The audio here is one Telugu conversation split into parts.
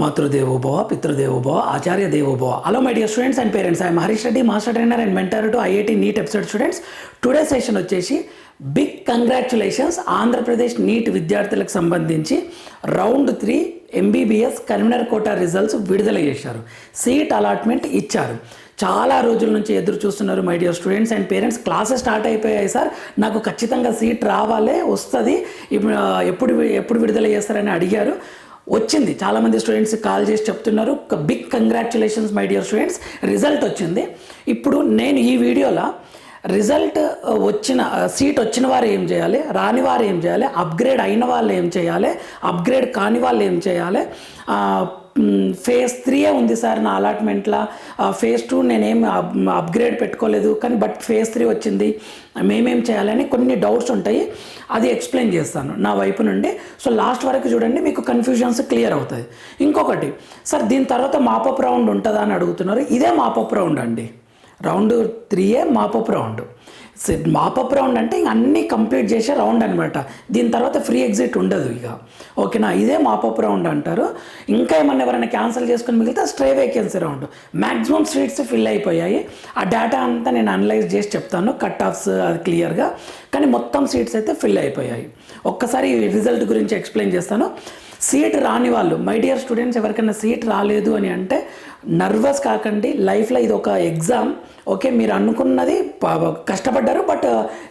మాతృదేవోభవ పితృదేవోభవ ఆచార్య దేవోభవ hello my dear students and parents I'm Harish Reddy master trainer and mentor to IIT NEET episode students today session వచ్చేసి బిగ్ కంగ్రాచులేషన్స్ ఆంధ్రప్రదేశ్ నీట్ విద్యార్థులకు సంబంధించి round three MBBS convener quota results విడుదల చేశారు. సీట్ అలాట్మెంట్ ఇచ్చారు. చాలా రోజుల నుంచి ఎదురు చూస్తున్నారు my dear students and parents classes start అయిపోయాయి సార్. నాకు ఖచ్చితంగా సీట్ రావాలే వస్తుంది. ఇప్పుడు ఎప్పుడు ఎప్పుడు విడుదల చేస్తారని అడిగారు. వచ్చింది. చాలామంది స్టూడెంట్స్ కాల్ చేసి చెప్తున్నారు. Big congratulations my dear students result వచ్చింది. ఇప్పుడు నేను ఈ వీడియోలో రిజల్ట్ uh, వచ్చిన uh, సీట్ వచ్చిన వారు ఏం చేయాలి? రాని వారు ఏం చేయాలి? అప్గ్రేడ్ అయిన వాళ్ళు ఏం చేయాలి? అప్గ్రేడ్ కాని వాళ్ళు ఏం చేయాలి? Uh, ఫేజ్ త్రీయే ఉంది సార్ నా అలాట్మెంట్లో. ఫేజ్ టూ నేనేం అప్గ్రేడ్ పెట్టుకోలేదు. కానీ బట్ ఫేజ్ త్రీ వచ్చింది. మేమేం చేయాలని కొన్ని డౌట్స్ ఉంటాయి. అది ఎక్స్ప్లెయిన్ చేస్తాను నా వైపు నుండి. సో లాస్ట్ వరకు చూడండి మీకు కన్ఫ్యూజన్స్ క్లియర్ అవుతాయి. ఇంకొకటి సార్ దీని తర్వాత మాపప్ రౌండ్ ఉంటుందా అని అడుగుతున్నారు. ఇదే మాపప్ రౌండ్ అండి. Round త్రీయే mop up round. Mop up round అంటే ఇంక అన్నీ కంప్లీట్ చేసే రౌండ్ అనమాట దీని తర్వాత ఫ్రీ ఎగ్జిట్ ఉండదు ఇక. ఓకేనా? ఇదే మాపప్ రౌండ్ అంటారు. ఇంకా ఏమన్నా ఎవరైనా క్యాన్సిల్ చేసుకుని మిగిలితే stray vacancy round. Maximum seats fill అయిపోయాయి. ఆ డేటా అంతా నేను అనలైజ్ చేసి చెప్తాను. కట్ ఆఫ్స్ అది క్లియర్గా. కానీ మొత్తం సీట్స్ అయితే ఫిల్ అయిపోయాయి. ఒక్కసారి రిజల్ట్ గురించి ఎక్స్ప్లెయిన్ చేస్తాను. సీట్ రాని వాళ్ళు మై డియర్ స్టూడెంట్స్ ఎవరికైనా సీట్ రాలేదు అని అంటే నర్వస్ కాకండి లైఫ్లో ఇది ఒక ఎగ్జామ్ ఓకే మీరు అనుకున్నది కష్టపడ్డారు బట్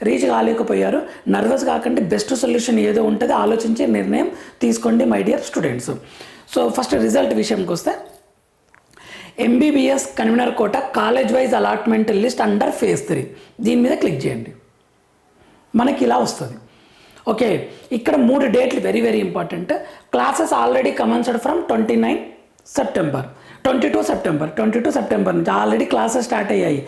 రీచ్ కాలేకపోయారు. నర్వస్ కాకండి బెస్ట్ సొల్యూషన్ ఏదో ఉంటుంది ఆలోచించి నిర్ణయం తీసుకోండి my dear students so first result విషయంకి వస్తే MBBS convener quota college wise allotment list under phase three దీని మీద క్లిక్ చేయండి. మనకి ఇలా వస్తుంది. ఓకే ఇక్కడ మూడు డేట్లు very very important. Classes already commenced from twenty nine September twenty two September twenty two September నుంచి ఆల్రెడీ క్లాసెస్ స్టార్ట్ అయ్యాయి.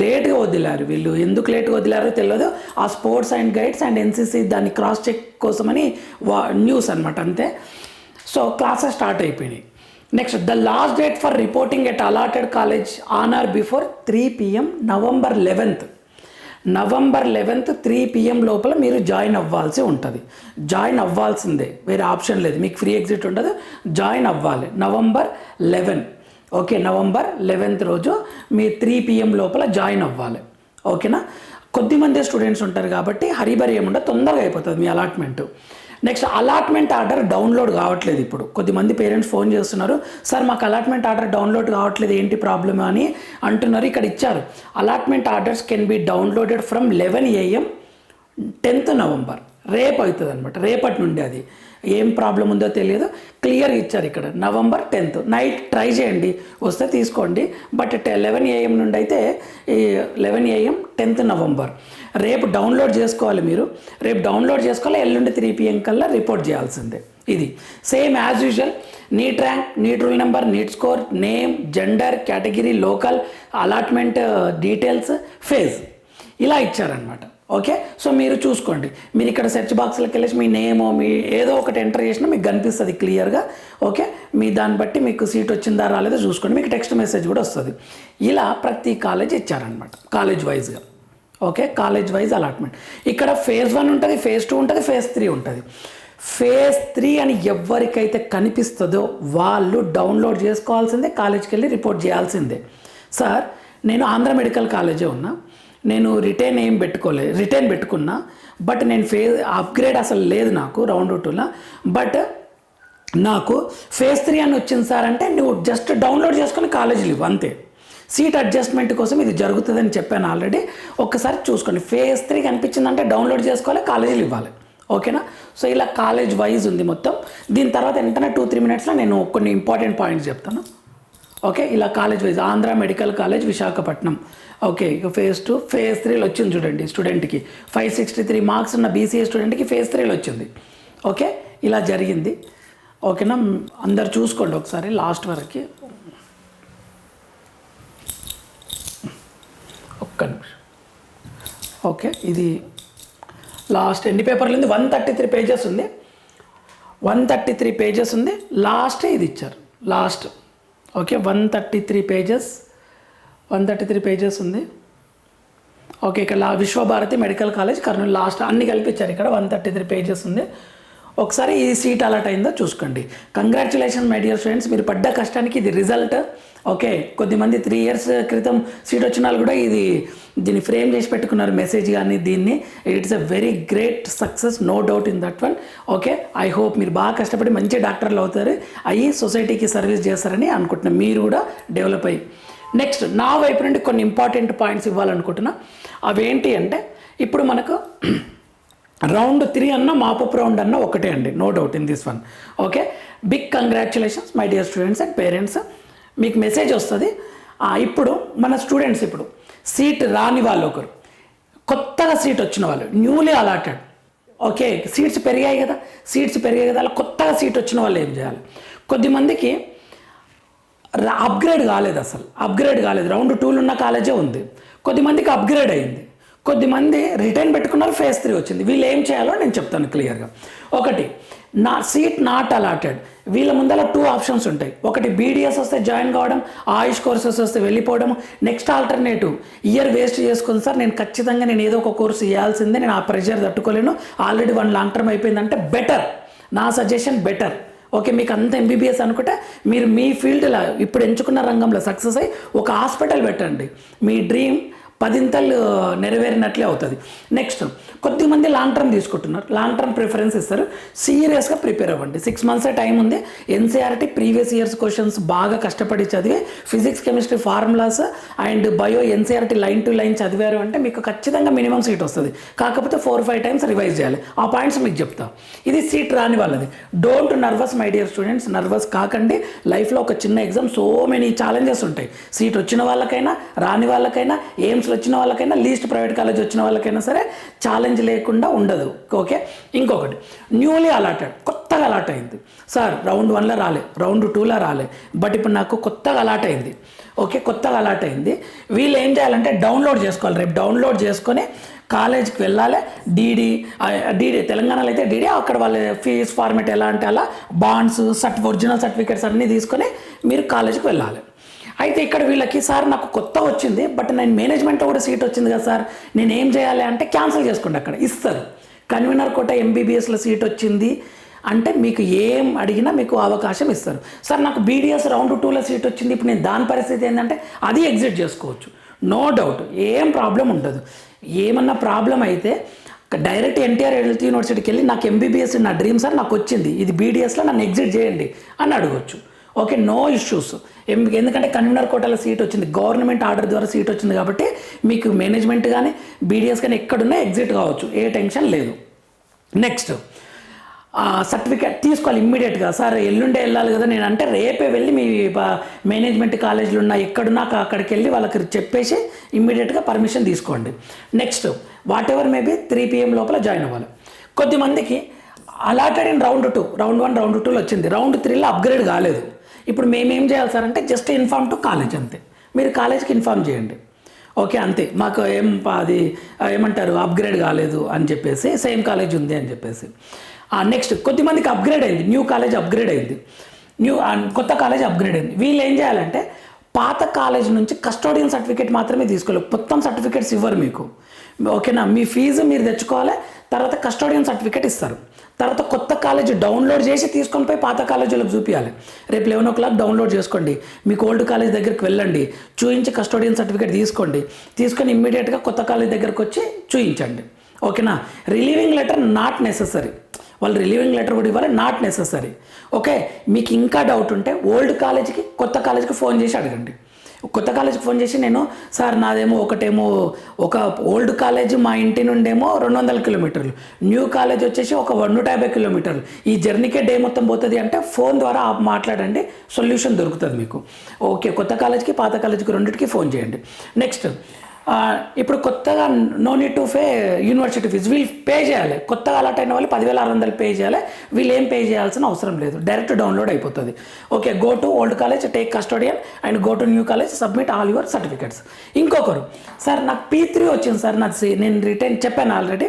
లేట్గా వదిలారు వీళ్ళు. ఎందుకు లేట్గా వదిలారో తెలియదు ఆ sports and guides and NCC దాన్ని క్రాస్ చెక్ కోసమని వా న్యూస్ అనమాట అంతే. సో క్లాసెస్ స్టార్ట్ అయిపోయినాయి. Next the last date for reporting at allotted college on or before three PM November eleventh November eleventh three PM లోపల మీరు జాయిన్ అవ్వాల్సి ఉంటుంది. జాయిన్ అవ్వాల్సిందే. వేరే ఆప్షన్ లేదు. మీకు ఫ్రీ ఎగ్జిట్ ఉండదు. జాయిన్ అవ్వాలి. November eleven. Okay November eleventh రోజు మీ త్రీ పిఎం లోపల జాయిన్ అవ్వాలి. ఓకేనా? కొద్దిమంది స్టూడెంట్స్ ఉంటారు కాబట్టి హరిబరి ఏముండదు? తొందరగా అయిపోతుంది మీ allotment. Next allotment order download కావట్లేదు ఇప్పుడు. కొద్దిమంది పేరెంట్స్ ఫోన్ చేస్తున్నారు సార్ మాకు అలాట్మెంట్ ఆర్డర్ డౌన్లోడ్ కావట్లేదు ఏంటి ప్రాబ్లమ్ అని అంటున్నారు ఇక్కడ ఇచ్చారు. Allotment orders can be downloaded from eleven AM tenth November రేపు అవుతుంది అనమాట రేపటి నుండి అది. ఏం ప్రాబ్లం ఉందో తెలియదు. క్లియర్ ఇచ్చారు ఇక్కడ. నవంబర్ టెన్త్ నైట్ ట్రై చేయండి. వస్తే తీసుకోండి. బట్ లెవెన్ ఏఎం నుండి అయితే ఈ లెవెన్ ఏఎం టెన్త్ నవంబర్ రేపు డౌన్లోడ్ చేసుకోవాలి మీరు. రేపు డౌన్లోడ్ చేసుకోవాలి ఎల్లుండి త్రీ పిఎం కల్లా రిపోర్ట్ చేయాల్సిందే. ఇది. Same as usual NEET rank NEET roll number NEET score name gender category local allotment details phase ఇలా ఇచ్చారనమాట ఓకే సో మీరు చూసుకోండి. మీరు ఇక్కడ సెర్చ్ బాక్స్లోకి వెళ్ళేసి మీ నేమో మీ ఏదో ఒకటి ఎంటర్ చేసినా మీకు కనిపిస్తుంది క్లియర్గా ఓకే మీ దాన్ని బట్టి మీకు సీట్ వచ్చిందా రాలేదో చూసుకోండి. మీకు టెక్స్ట్ మెసేజ్ కూడా వస్తుంది. ఇలా ప్రతి కాలేజ్ ఇచ్చారనమాట కాలేజ్ వైజ్గా ఓకే కాలేజ్ వైజ్ అలాట్మెంట్ ఇక్కడ ఫేజ్ వన్ ఉంటుంది ఫేజ్ టూ ఉంటుంది ఫేజ్ త్రీ ఉంటుంది. ఫేజ్ త్రీ అని ఎవరికైతే కనిపిస్తుందో వాళ్ళు డౌన్లోడ్ చేసుకోవాల్సిందే కాలేజ్కి వెళ్ళి రిపోర్ట్ చేయాల్సిందే. సార్ నేను ఆంధ్ర మెడికల్ కాలేజే ఉన్నా నేను రిటైన్ ఏం పెట్టుకోలేదు రిటైన్ పెట్టుకున్నా బట్ నేను ఫేజ్ అప్గ్రేడ్ అసలు లేదు నాకు రౌండ్ టూలో బట్ నాకు ఫేజ్ త్రీ అని వచ్చింది సార్ అంటే నువ్వు జస్ట్ డౌన్లోడ్ చేసుకుని కాలేజీలు ఇవ్వు అంతే. సీట్ అడ్జస్ట్మెంట్ కోసం ఇది జరుగుతుందని చెప్పాను ఆల్రెడీ. ఒక్కసారి చూసుకోండి. ఫేజ్ త్రీ కనిపించిందంటే డౌన్లోడ్ చేసుకోవాలి కాలేజీలు ఇవ్వాలి. ఓకేనా? సో ఇలా కాలేజ్ వైజ్ ఉంది మొత్తం. దీని తర్వాత వెంటనే టూ త్రీ మినిట్స్లో నేను కొన్ని ఇంపార్టెంట్ పాయింట్స్ చెప్తాను. ఓకే? ఇలా college wise Andhra medical college Visakhapatnam. Okay? Phase two phase త్రీలో వచ్చింది చూడండి స్టూడెంట్కి. ఫైవ్ సిక్స్టీ త్రీ మార్క్స్ ఉన్న బీసీఏ స్టూడెంట్కి ఫేజ్ త్రీలో వచ్చింది. ఓకే? ఇలా జరిగింది. ఓకేనా? అందరు చూసుకోండి ఒకసారి లాస్ట్ వరకు. ఒక్క నిమిషం. ఓకే ఇది లాస్ట్ ఎన్ని పేపర్లు ఉంది? వన్ థర్టీ త్రీ పేజెస్ ఉంది. వన్ థర్టీ త్రీ పేజెస్ ఉంది. లాస్ట్ ఇది ఇచ్చారు. Last. Okay one thirty three pages. One thirty three pages ఉంది. ఓకే ఇక్కడ లా- Vishwabharati medical college Kurnool last. అన్ని కలిపి ఇచ్చారు ఇక్కడ. వన్ థర్టీ త్రీ పేజెస్ ఉంది. ఒకసారి ఈ సీట్ అలాట్ అయిందో చూసుకోండి. కంగ్రాచులేషన్ మై డియర్ స్టూడెంట్స్ మీరు పడ్డ కష్టానికి ఇది రిజల్ట్ ఓకే కొద్దిమంది త్రీ ఇయర్స్ క్రితం సీట్ వచ్చిన వాళ్ళు కూడా ఇది దీన్ని ఫ్రేమ్ చేసి పెట్టుకున్నారు మెసేజ్ కానీ దీన్ని. It's a very great success no doubt in that one okay I hope మీరు బాగా కష్టపడి మంచి డాక్టర్లు అవుతారు అయ్యి సొసైటీకి సర్వీస్ చేస్తారని అనుకుంటున్నాను మీరు కూడా డెవలప్ అయ్యి. నెక్స్ట్ నా వైపు నుండి కొన్ని ఇంపార్టెంట్ పాయింట్స్ ఇవ్వాలనుకుంటున్నా. అవేంటి అంటే ఇప్పుడు మనకు రౌండ్ త్రీ అన్న మాపప్ రౌండ్ అన్న ఒకటే అండి no doubt in this one okay big congratulations my dear students and parents మీకు మెసేజ్ వస్తుంది. ఇప్పుడు మన స్టూడెంట్స్ ఇప్పుడు సీట్ రాని వాళ్ళు ఒకరు. కొత్తగా సీట్ వచ్చిన వాళ్ళు న్యూలీ అలాటెడ్. ఓకే సీట్స్ పెరిగాయి కదా సీట్స్ పెరిగాయి కదా అలా కొత్తగా సీట్ వచ్చిన వాళ్ళు ఏం చేయాలి? కొద్దిమందికి అప్గ్రేడ్ కాలేదు అసలు. అప్గ్రేడ్ కాలేదు. రౌండ్ టూలు ఉన్న కాలేజే ఉంది. కొద్దిమందికి అప్గ్రేడ్ అయింది. కొద్దిమంది రిటర్న్ పెట్టుకున్నారు ఫేజ్ త్రీ వచ్చింది. వీళ్ళు ఏం చేయాలో నేను చెప్తాను క్లియర్గా ఒకటి నా సీట్ నాట్ అలాటెడ్ వీళ్ళ ముందర టూ ఆప్షన్స్ ఉంటాయి. ఒకటి బీడీఎస్ వస్తే జాయిన్ కావడం ఆయుష్ కోర్సెస్ వస్తే వెళ్ళిపోవడం నెక్స్ట్ ఆల్టర్నేటివ్ ఇయర్ వేస్ట్ చేసుకుని సార్ నేను ఖచ్చితంగా నేను ఏదో ఒక కోర్సు ఇవ్వాల్సిందే నేను ఆ ప్రెషర్ తట్టుకోలేను ఆల్రెడీ వన్ లాంగ్ టర్మ్ అయిపోయిందంటే బెటర్ నా సజెషన్ బెటర్ ఓకే మీకు అంత ఎంబీబీఎస్ అనుకుంటే మీరు మీ ఫీల్డ్లో ఇప్పుడు ఎంచుకున్న రంగంలో సక్సెస్ అయ్యి ఒక హాస్పిటల్ పెట్టండి. మీ డ్రీమ్ పదింతలు నెరవేరినట్లే అవుతుంది. నెక్స్ట్ కొద్దిమంది లాంగ్ టర్మ్ తీసుకుంటున్నారు. లాంగ్ టర్మ్ ప్రిఫరెన్స్ ఇస్తారు సీరియస్గా ప్రిపేర్ అవ్వండి. సిక్స్ మంత్సే టైం ఉంది. ఎన్సీఆర్టీ ప్రీవియస్ ఇయర్స్ క్వశ్చన్స్ బాగా కష్టపడి చదివి physics chemistry formulas and bio NCERT line to line చదివారు అంటే మీకు ఖచ్చితంగా మినిమం సీట్ వస్తుంది. కాకపోతే ఫోర్ ఫైవ్ టైమ్స్ రివైజ్ చేయాలి. ఆ పాయింట్స్ మీకు చెప్తా. ఇది సీట్ రాని వాళ్ళది. Don't nervous my dear students nervous కాకండి. లైఫ్లో ఒక చిన్న ఎగ్జామ్ సో మెనీ ఛాలెంజెస్ ఉంటాయి. సీట్ వచ్చిన వాళ్ళకైనా రాని వాళ్ళకైనా ఎయిమ్స్లో వచ్చిన వాళ్ళకైనా లీస్ట్ ప్రైవేట్ కాలేజ్ వచ్చిన వాళ్ళకైనా సరే ఛాలెంజ్ లేకుండా ఉండదు. ఓకే ఇంకొకటి న్యూలీ అలాటెడ్ కొత్తగా అలాట్ అయింది. సార్ రౌండ్ వన్లో రాలే రౌండ్ టూలో రాలే బట్ ఇప్పుడు నాకు కొత్తగా అలాట్ అయింది. ఓకే కొత్తగా అలాట్ అయింది. వీళ్ళు ఏం చేయాలంటే డౌన్లోడ్ చేసుకోవాలి. రేపు డౌన్లోడ్ చేసుకొని కాలేజ్కి వెళ్ళాలి. డీడీ డీడీ తెలంగాణలో అయితే డీడీ అక్కడ వాళ్ళ ఫీజ్ ఫార్మేట్ ఎలా అంటే అలా బాండ్స్ సర్టి ఒరిజినల్ సర్టిఫికేట్స్ అన్నీ తీసుకొని మీరు కాలేజ్కి వెళ్ళాలి. అయితే ఇక్కడ వీళ్ళకి సార్ నాకు కొత్త వచ్చింది బట్ నేను మేనేజ్మెంట్లో కూడా సీట్ వచ్చింది కదా సార్. నేను ఏం చేయాలి అంటే క్యాన్సిల్ చేసుకోండి అక్కడ ఇస్తారు. కన్వీనర్ కోట ఎంబీబీఎస్లో సీట్ వచ్చింది అంటే మీకు ఏం అడిగినా మీకు అవకాశం ఇస్తారు. సార్ నాకు బీడీఎస్ రౌండ్ టూలో సీట్ వచ్చింది ఇప్పుడు నేను దాని పరిస్థితి ఏంటంటే అది ఎగ్జిట్ చేసుకోవచ్చు. నో డౌట్ ఏం ప్రాబ్లం ఉండదు. ఏమన్నా ప్రాబ్లం అయితే డైరెక్ట్ ఎన్టీఆర్ హెల్త్ యూనివర్సిటీకి వెళ్ళి నాకు ఎంబీబీఎస్ నా డ్రీమ్ సార్ నాకు వచ్చింది. ఇది బీడీఎస్లో నన్ను ఎగ్జిట్ చేయండి అని అడగొచ్చు. ఓకే నో ఇష్యూస్ ఎందుకంటే కన్వీనర్ కోటాలో సీట్ వచ్చింది. గవర్నమెంట్ ఆర్డర్ ద్వారా సీట్ వచ్చింది కాబట్టి మీకు మేనేజ్మెంట్ కానీ బీడీఎస్ కానీ ఎక్కడున్నా ఎగ్జిట్ కావచ్చు. ఏ టెన్షన్ లేదు. నెక్స్ట్ సర్టిఫికేట్ తీసుకోవాలి ఇమ్మీడియట్గా సార్ ఎల్లుండే వెళ్ళాలి కదా నేను అంటే రేపే వెళ్ళి మీ మేనేజ్మెంట్ కాలేజీలు ఉన్న ఎక్కడున్నా అక్కడికి వెళ్ళి వాళ్ళకి చెప్పేసి ఇమ్మీడియట్గా పర్మిషన్ తీసుకోండి. Next whatever maybe three PM లోపల జాయిన్ అవ్వాలి. కొద్దిమందికి allotted in round two. Round one round టూలో వచ్చింది. రౌండ్ త్రీలో అప్గ్రేడ్ కాలేదు. ఇప్పుడు మేమేం చేయాలి సార్ అంటే జస్ట్ ఇన్ఫార్మ్ టు కాలేజ్ అంతే. మీరు కాలేజ్కి ఇన్ఫార్మ్ చేయండి. ఓకే అంతే. మాకు ఏం అది ఏమంటారు అప్గ్రేడ్ కాలేదు అని చెప్పేసి సేమ్ కాలేజ్ ఉంది అని చెప్పేసి. నెక్స్ట్ కొద్దిమందికి అప్గ్రేడ్ అయింది. న్యూ కాలేజ్ అప్గ్రేడ్ అయింది. న్యూ కొత్త కాలేజ్ అప్గ్రేడ్ అయింది. వీళ్ళు ఏం చేయాలంటే పాత కాలేజ్ నుంచి కస్టోడియన్ సర్టిఫికేట్ మాత్రమే తీసుకోలేదు మొత్తం సర్టిఫికేట్స్ ఇవ్వరు మీకు. ఓకేనా? మీ ఫీజు మీరు తెచ్చుకోవాలి. తర్వాత కస్టోడియన్ సర్టిఫికేట్ ఇస్తారు. తర్వాత కొత్త కాలేజ్ డౌన్లోడ్ చేసి తీసుకొని పోయి పాత కాలేజీలకు చూపించాలి రేపు లెవెన్ ఓ క్లాక్ డౌన్లోడ్ చేసుకోండి. మీకు ఓల్డ్ కాలేజ్ దగ్గరికి వెళ్ళండి. చూయించి కస్టోడియన్ సర్టిఫికేట్ తీసుకోండి. తీసుకొని ఇమ్మీడియట్గా కొత్త కాలేజ్ దగ్గరకు వచ్చి చూయించండి. ఓకేనా? Relieving letter not necessary. వాళ్ళు రిలీవింగ్ లెటర్ కూడా ఇవ్వాలి నాట్ నెససరీ. ఓకే? మీకు ఇంకా డౌట్ ఉంటే ఓల్డ్ కాలేజీకి కొత్త కాలేజ్కి ఫోన్ చేసి అడగండి. కొత్త కాలేజ్కి ఫోన్ చేసి నేను సార్ నాదేమో ఒకటేమో ఒక ఓల్డ్ కాలేజ్ మా ఇంటి నుండేమో రెండు వందల కిలోమీటర్లు. న్యూ కాలేజ్ వచ్చేసి ఒక నూట యాభై కిలోమీటర్లు. ఈ జర్నీకే డే మొత్తం పోతుంది అంటే ఫోన్ ద్వారా మాట్లాడండి సొల్యూషన్ దొరుకుతుంది మీకు. ఓకే కొత్త కాలేజ్కి పాత కాలేజ్కి రెండింటికి ఫోన్ చేయండి. నెక్స్ట్ ఇప్పుడు కొత్తగా no need to pay university fee వీళ్ళు పే చేయాలి. కొత్తగా అలర్ట్ అయిన వాళ్ళు పదివేల ఆరు వందలు పే చేయాలి. వీళ్ళు ఏం పే చేయాల్సిన అవసరం లేదు. డైరెక్ట్ డౌన్లోడ్ అయిపోతుంది. Okay go to old college take custodian and go to new college submit all your certificates ఇంకొకరు సార్ నాకు పీ త్రీ వచ్చింది సార్ నాకు నేను రిటర్న్ చెప్పాను ఆల్రెడీ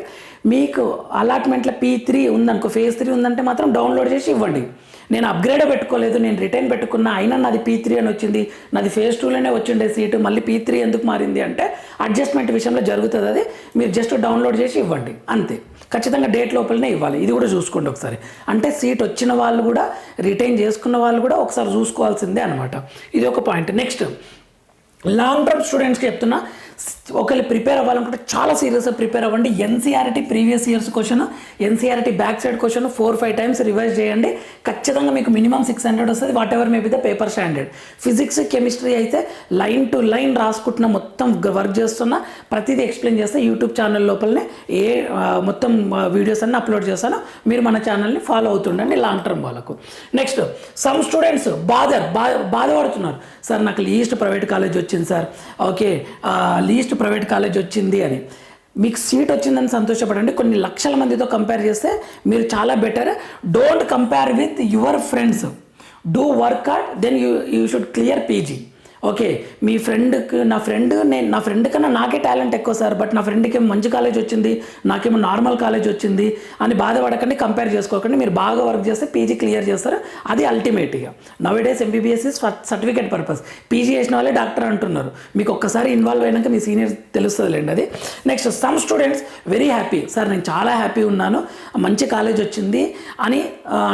మీకు అలాట్మెంట్లో పీ త్రీ ఉందనుకో ఫేజ్ త్రీ ఉందంటే మాత్రం డౌన్లోడ్ చేసి ఇవ్వండి. నేను అప్గ్రేడే పెట్టుకోలేదు నేను రిటర్న్ పెట్టుకున్నా అయినా నాది పీ త్రీ అని వచ్చింది నాది ఫేజ్ టూలోనే వచ్చిండే సీటు మళ్ళీ పీ త్రీ ఎందుకు మారింది అంటే అడ్జస్ట్మెంట్ విషయంలో జరుగుతుంది అది. మీరు జస్ట్ డౌన్లోడ్ చేసి ఇవ్వండి అంతే. ఖచ్చితంగా డేట్ లోపలనే ఇవ్వాలి. ఇది కూడా చూసుకోండి ఒకసారి. అంటే సీట్ వచ్చిన వాళ్ళు కూడా రిటైన్ చేసుకున్న వాళ్ళు కూడా ఒకసారి చూసుకోవాల్సిందే అనమాట ఇది ఒక పాయింట్ నెక్స్ట్ లాంగ్ టర్మ్ స్టూడెంట్స్కి చెప్తున్నా ఒకవేళ ప్రిపేర్ అవ్వాలనుకుంటే చాలా సీరియస్గా ప్రిపేర్ అవ్వండి. NCERT previous years question NCERT back side question four five times revise చేయండి. ఖచ్చితంగా మీకు మినిమం సిక్స్ హండ్రెడ్ వస్తుంది. Whatever maybe the paper standard physics chemistry అయితే లైన్ టు లైన్ రాసుకుంటున్న మొత్తం వర్క్ చేస్తున్న ప్రతిదీ ఎక్స్ప్లెయిన్ చేస్తే. యూట్యూబ్ ఛానల్ లోపలనే ఏ మొత్తం వీడియోస్ అన్ని అప్లోడ్ చేస్తాను. మీరు మన ఛానల్ని ఫాలో అవుతుండండి లాంగ్ టర్మ్ వాళ్ళకు. నెక్స్ట్ సమ్ స్టూడెంట్స్ బాధర్ బా బాధపడుతున్నారు. సార్ నాకు లీస్ట్ ప్రైవేట్ కాలేజ్ వచ్చింది sir okay least private college వచ్చింది అని. మీకు సీట్ వచ్చిందని సంతోషపడండి. కొన్ని లక్షల మందితో కంపేర్ చేస్తే మీరు చాలా better don't compare with your friends do work hard then you you should clear PG okay మీ ఫ్రెండ్కి నా ఫ్రెండ్ నేను నా ఫ్రెండ్ కన్నా నాకే టాలెంట్ ఎక్కువ సార్ బట్ నా ఫ్రెండ్కి ఏమో మంచి కాలేజ్ వచ్చింది నాకేమో నార్మల్ కాలేజ్ వచ్చింది అని బాధపడకండి కంపేర్ చేసుకోకండి మీరు బాగా వర్క్ చేస్తే పీజీ క్లియర్ చేస్తారు అది అల్టిమేట్ ఇక. Now days MBBS is certificate purpose PG చేసిన వాళ్ళే డాక్టర్ అంటున్నారు. మీకు ఒక్కసారి ఇన్వాల్వ్ అయినాక మీ సీనియర్ తెలుస్తుందిలేండి అది. Next some students very happy sir నేను చాలా హ్యాపీ ఉన్నాను మంచి కాలేజ్ వచ్చింది అని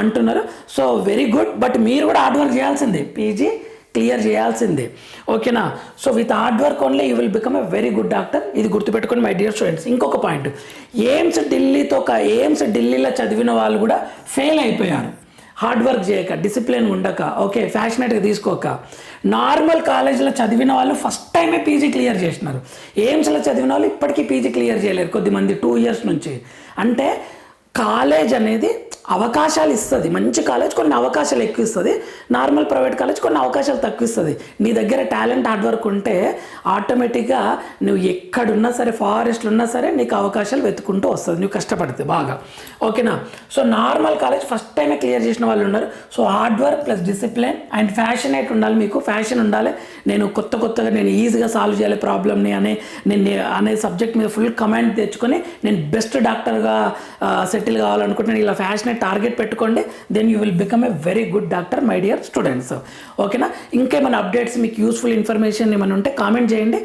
అంటున్నారు. సో వెరీ గుడ్ బట్ మీరు కూడా హార్డ్ వర్క్ చేయాల్సిందే. పీజీ క్లియర్ చేయాల్సిందే. ఓకేనా? So with hard work only you will become a very good doctor ఇది గుర్తుపెట్టుకొని మై డియర్ స్టూడెంట్స్ ఇంకొక పాయింట్ ఎయిమ్స్ ఢిల్లీతో ఎయిమ్స్ ఢిల్లీలో చదివిన వాళ్ళు కూడా ఫెయిల్ అయిపోయారు. హార్డ్ వర్క్ చేయక డిసిప్లిన్ ఉండక ఓకే ఫ్యాషనేట్గా తీసుకోక. నార్మల్ కాలేజీలో చదివిన వాళ్ళు ఫస్ట్ టైమే పీజీ క్లియర్ చేసినారు. ఎయిమ్స్లో చదివిన వాళ్ళు ఇప్పటికీ పీజీ క్లియర్ చేయలేరు కొద్దిమంది టూ ఇయర్స్ నుంచి. అంటే కాలేజ్ అనేది అవకాశాలు ఇస్తుంది. మంచి కాలేజ్ కొన్ని అవకాశాలు ఎక్కువ ఇస్తుంది నార్మల్ ప్రైవేట్ కాలేజ్ కొన్ని అవకాశాలు తక్కువ ఇస్తుంది నీ దగ్గర టాలెంట్ హార్డ్ వర్క్ ఉంటే ఆటోమేటిక్గా నువ్వు ఎక్కడున్నా సరే ఫారెస్ట్లో ఉన్నా సరే నీకు అవకాశాలు వెతుకుంటూ వస్తుంది. నువ్వు కష్టపడితే బాగా. ఓకేనా? సో నార్మల్ కాలేజ్ ఫస్ట్ టైమే క్లియర్ చేసిన వాళ్ళు ఉన్నారు. So hard work plus discipline and passionate ఉండాలి మీకు. ఫ్యాషన్ ఉండాలి. నేను కొత్త కొత్తగా నేను ఈజీగా సాల్వ్ చేయాలి ప్రాబ్లమ్ని అనే నేను అనే సబ్జెక్ట్ మీద ఫుల్ కమాండ్ తెచ్చుకొని నేను బెస్ట్ డాక్టర్గా సెట్ సెటిల్ కావాలనుకుంటున్నాను ఇలా ఫ్యాషన్ టార్గెట్ పెట్టుకోండి then you will become a very good doctor my dear students ఓకేనా ఇంకేమైనా అప్డేట్స్ మీకు యూస్ఫుల్ ఇన్ఫర్మేషన్ ఏమైనా ఉంటే కామెంట్ చేయండి.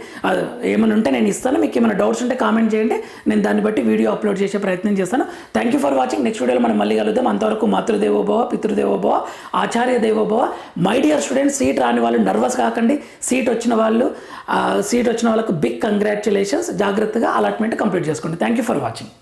ఏమైనా ఉంటే నేను ఇస్తాను మీకు ఏమైనా డౌట్స్ ఉంటే కామెంట్ చేయండి. నేను దాన్ని బట్టి వీడియో అప్లోడ్ చేసే ప్రయత్నం చేస్తాను. Thank you for watching next వీడియోలో మనం మళ్ళీ కలుద్దాం. అంతవరకు మాతృదేవోభవ పితృదేవోభవ ఆచార్య దేవోభవ మై డియర్ స్టూడెంట్స్ సీట్ రాని వాళ్ళు నర్వస్ కాకండి. సీట్ వచ్చిన వాళ్ళు సీట్ వచ్చిన వాళ్ళకు బిగ్ కంగ్రాచులేషన్స్ జాగ్రత్తగా అలాట్మెంట్ కంప్లీట్ చేసుకోండి. Thank you for watching